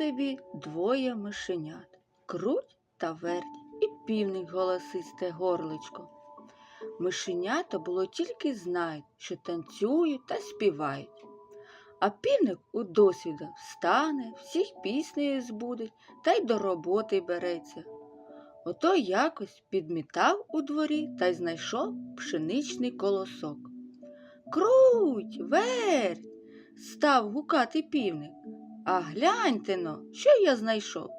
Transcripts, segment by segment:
собі двоє мишенят круть та верть і півник голосисте горличко. Мишенята було тільки знають, що танцюють та співають. А півник у досвіда встане, всіх піснею збудить та й до роботи береться. Ото якось підмітав у дворі та й знайшов пшеничний колосок. Круть, верть, став гукати півник. А гляньте но, що я знайшов.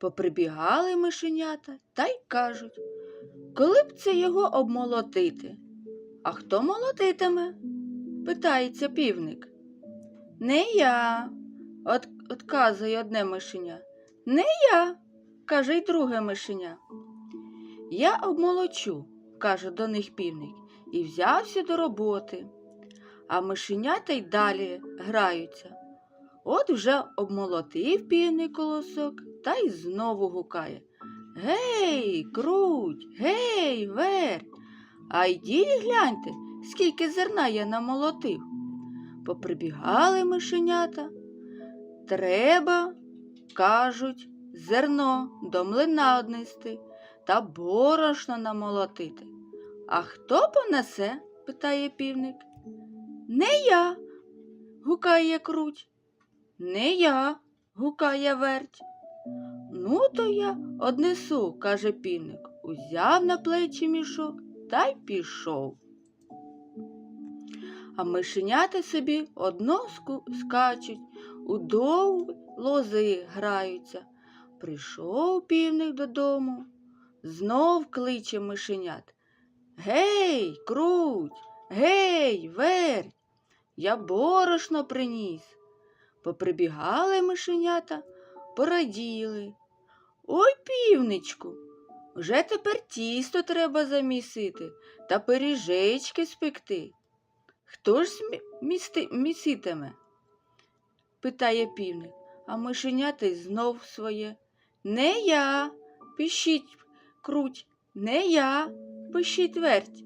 Поприбігали мишенята та й кажуть, коли б це його обмолотити? А хто молотитиме? питається півник. Не я, от, отказує одне мишеня. Не я, каже й друге мишеня. Я обмолочу, каже до них півник, і взявся до роботи. А мишенята й далі граються. От вже обмолотив півник колосок та й знову гукає. Гей, круть, гей, верть. А йдіть гляньте, скільки зерна я намолотив. Поприбігали мишенята. Треба, кажуть, зерно до млина однести та борошно намолотити. А хто понесе? питає півник. Не я, гукає круть. Не я, гукає верть. Ну, то я однесу, каже півник, узяв на плечі мішок та й пішов. А мишенята собі одно скачуть, у довгі лози граються. Прийшов півник додому, знов кличе мишенят. Гей, круть, гей, верть, я борошно приніс. Поприбігали мишенята, пораділи. Ой, півничку, вже тепер тісто треба замісити та пиріжечки спекти. Хто ж місти, міситиме? питає півник, а мишенята знов своє. Не я, пишіть круть, не я, пишіть верть.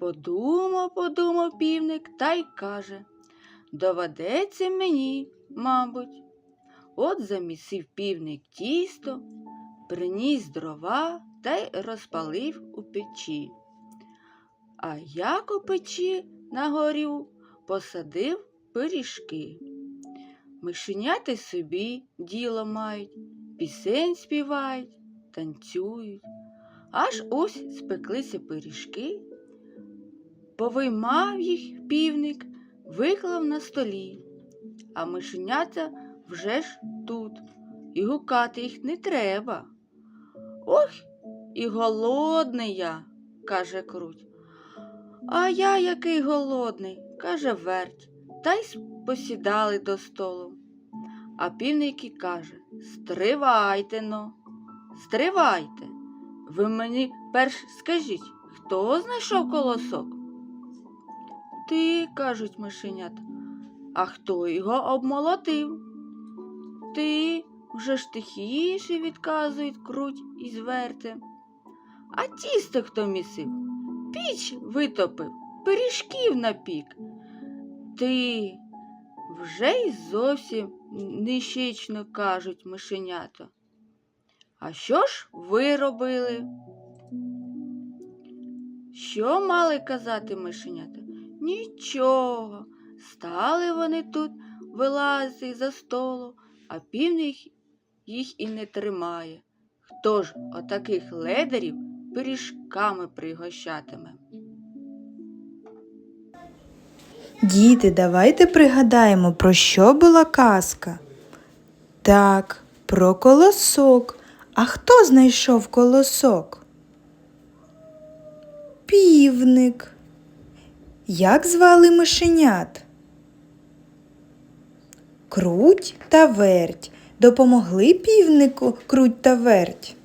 Подумав, подумав півник та й каже Доведеться мені, мабуть. От замісив півник тісто, приніс дрова та й розпалив у печі. А як у печі на горю посадив пиріжки. Мишенята собі діло мають, пісень співають, танцюють. Аж ось спеклися пиріжки, повиймав їх півник, виклав на столі, а мишенята вже ж тут, і гукати їх не треба. Ох, і голодний я, каже круть. А я який голодний, каже верть, та й посідали до столу. А півник і каже Стривайте но, стривайте. Ви мені перш скажіть, хто знайшов колосок? Ти, кажуть мишенята, а хто його обмолотив? Ти вже ж тихіше відказують круть і зверте. А тісто хто місив? Піч витопив, пиріжків напік. Ти вже й зовсім нещечно кажуть мишенята. А що ж ви робили? Що мали казати мишенята? Нічого. Стали вони тут вилазити за столу, а півник їх і не тримає. Хто ж отаких ледарів пиріжками пригощатиме? Діти, давайте пригадаємо, про що була казка. Так, про колосок. А хто знайшов колосок? Півник. Як звали мишенят? Круть та верть. Допомогли півнику круть та верть.